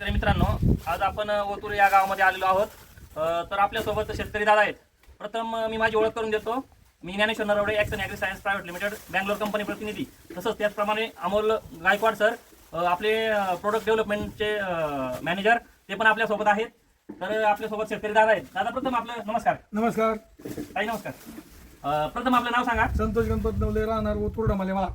तर मित्रांनो आज आपण ओतूर या गावामध्ये आलेलो आहोत. तर आपल्यासोबत शेतकरी दादा आहेत. प्रथम मी माझी ओळख करून देतो. मी Dnyaneshwar Narwade Axon agri science private limited Bangalore company प्रतिनिधी. तसंच त्याचप्रमाणे अमोल गायकवाड सर आपले प्रोडक्ट डेव्हलपमेंटचे मॅनेजर ते पण आपल्यासोबत आहेत. तर आपल्यासोबत शेतकरी दादा आहेत. दादा प्रथम आपलं नमस्कार. नमस्कार. ताई नमस्कार. प्रथम आपलं नाव सांगा. संतोष गणपत नवले राहणार ओतुर्डा माले मला.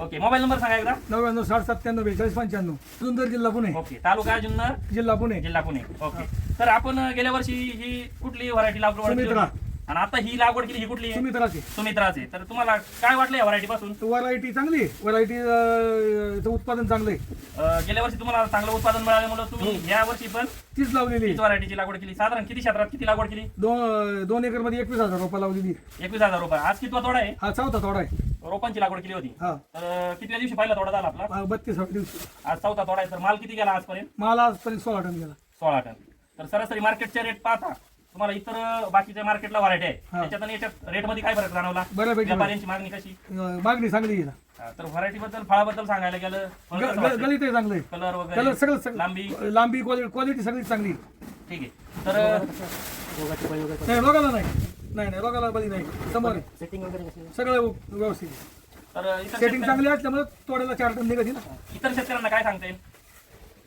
ओके मोबाईल नंबर सांगा एकदा. नव्याण्णव साठ सत्त्याण्णव बेचाळीस पंच्याण्णव. सुंदर जिल्हा पुणे. ओके तालुका जुन्नर जिल्हा पुणे. जिल्हा पुणे. ओके तर आपण गेल्या वर्षी ही कुठली व्हरायटी लागवड केली सुमित्रा. होती? आणि आता ही लागवड केली ही कुठली? आहे सुमित्राचे. सुमित्राचे. तर तुम्हाला काय वाटलं या व्हरायटी पासून? व्हरायटी चांगली आहे. व्हरायटी उत्पादन चांगलं आहे. अ, गेल्या वर्षी तुम्हाला चांगलं उत्पादन मिळाल्यामुळे तुम्ही या वर्षी पण तीच लावलेली हीच आहे व्हरायटीची लागवड केली. साधारण किती क्षेत्रात किती लागवड केली? दोन दोन एकरमध्ये एकवीस हजार रुपये लावलेली आहे. एकवीस हजार रुपये. आज कितवा तोडा आहे? हा चौथा थोडा आहे. रोपांची लागवड केली होती. हा. तर कितव्या दिवशी पहिला तोडा झाला आपला? हा, बत्तीस दिवशी. आज चौथा तोडा आहे. तर माल किती गेला आजपर्यंत? मला आजपर्यंत सोळा टन गेला. सोळा टन. तर सरासरी मार्केटचे रेट पाहता तुम्हाला इतर बाकीच्या मार्केटला व्हरायटी आहे. हा. त्याच्यात आणि याच्यात रेटमध्ये काय फरक जाणवला? बऱ्यापैकी व्यापाऱ्यांची मागणी कशी? अं, मागणी चांगली आहे ना. हा, तर व्हरायटी बद्दल फळाबद्दल सांगायला गेलं फळ ग- कसं ग- वाटतंय? गलित आहे चांगलं आहे. कलर कलर वगैरे सगळं सगळं- लांबी? लांबी क्वालिटी क्वालिटी सगळी चांगली आहे. ठीक आहे. तर नाही रोगाला नाही. नाही नाही रोगाला बली नाही. समोर आहे. सेटिंग वगैरे कशी सगळं व्यवस्थित आहे. तर इतर सेटिंग शेतकऱ्यांना चांगली असल्यामुळे तोड्याला चार टन निघत ना इतर शेतकऱ्यांना काय सांगता येईल?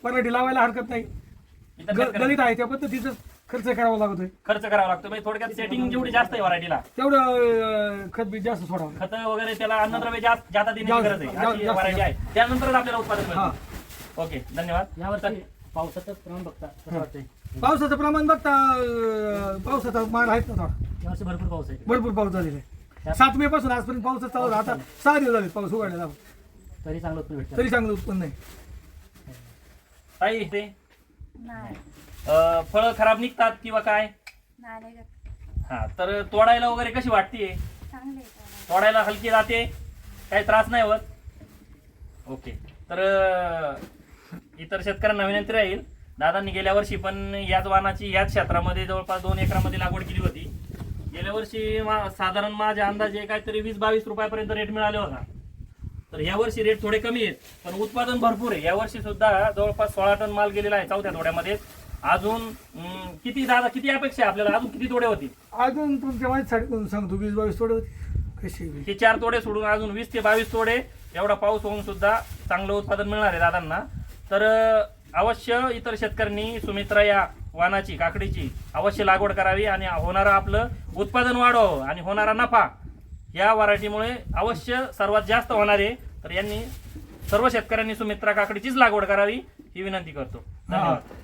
पराठी लावायला हरकत नाही. इतर ग- शेतकऱ्यांना गणित आहे त्या पद्धतीचं खर्च करावा लागतोय. खर्च करावा लागतो म्हणजे थोडक्यात सेटिंग जेवढी जास्त आहे व्हरायटीला तेवढं अं, खत बी जास्त सोडावं खत वगैरे त्याला अन्नद्रव्य जास्त जादा देण्याची जास्त- गरज आहे. जास्त- अशी जास्त- व्हरायटी आहे. त्यानंतरच आपल्याला उत्पादन हा. मिळतं ओके धन्यवाद. यावर्षी पावसाचं प्रमाण बघता कसं वाटतंय? पावसाचं प्रमाण बघता अं, पावसाचा मार आहेत ना थोडा. भरपूर पाऊस आहे. भरपूर पाऊस झालेला आहे. सात मे पासून आजपर्यंत पाऊस चालू आहे. आता सहा दिवस झाले पाऊस उघडलेला. तरी चांगलं उत्पन्न भेटतं. तरी चांगलं उत्पन्न आहे. ताई नाही. फळ खराब निघतात किंवा काय? नाही हा तर तोडायला वगैरे कशी वाटते? चांगले आहे त्याला. तोडायला हलकी जाते? काही त्रास नाही होत? ओके. तर अं, इतर शेतकऱ्यांना विनंती राहील. दादांनी गेल्या वर्षी पण याच वाहनाची याच क्षेत्रामध्ये जवळपास दोन एकरामध्ये लागवड केली होती. गेल्या वर्षी मा- साधारण माझ्या अंदाजे काहीतरी वीस बावीस रुपयापर्यंत रेट मिळाले होता. तर या वर्षी रेट थोडे कमी आहेत पण उत्पादन भरपूर आहे. या वर्षी सुद्धा जवळपास सोळा टन माल गेलेला आहे चौथ्या तोड्यामध्ये अजून अं, किती दादा किती अपेक्षा आहे आपल्याला? अजून किती तोडे होतील? अजून तुमच्या माहिती सांगतो. वीस बावीस थोडं कशी हे चार तोडे सोडून अजून वीस ते बावीस तोडे. एवढा पाऊस होऊन सुद्धा चांगलं उत्पादन मिळणार आहे दादांना. तर अं, अवश्य इतर शेतकऱ्यांनी सुमित्रा या वाहनाची काकडीची अवश्य लागवड करावी आणि होणारं आपलं उत्पादन वाढवावं आणि होणारा नफा या व्हरायटीमुळे अवश्य सर्वात जास्त होणार आहे. तर यांनी सर्व शेतकऱ्यांनी सुमित्रा काकडीचीच लागवड करावी ही विनंती करतो. धन्यवाद.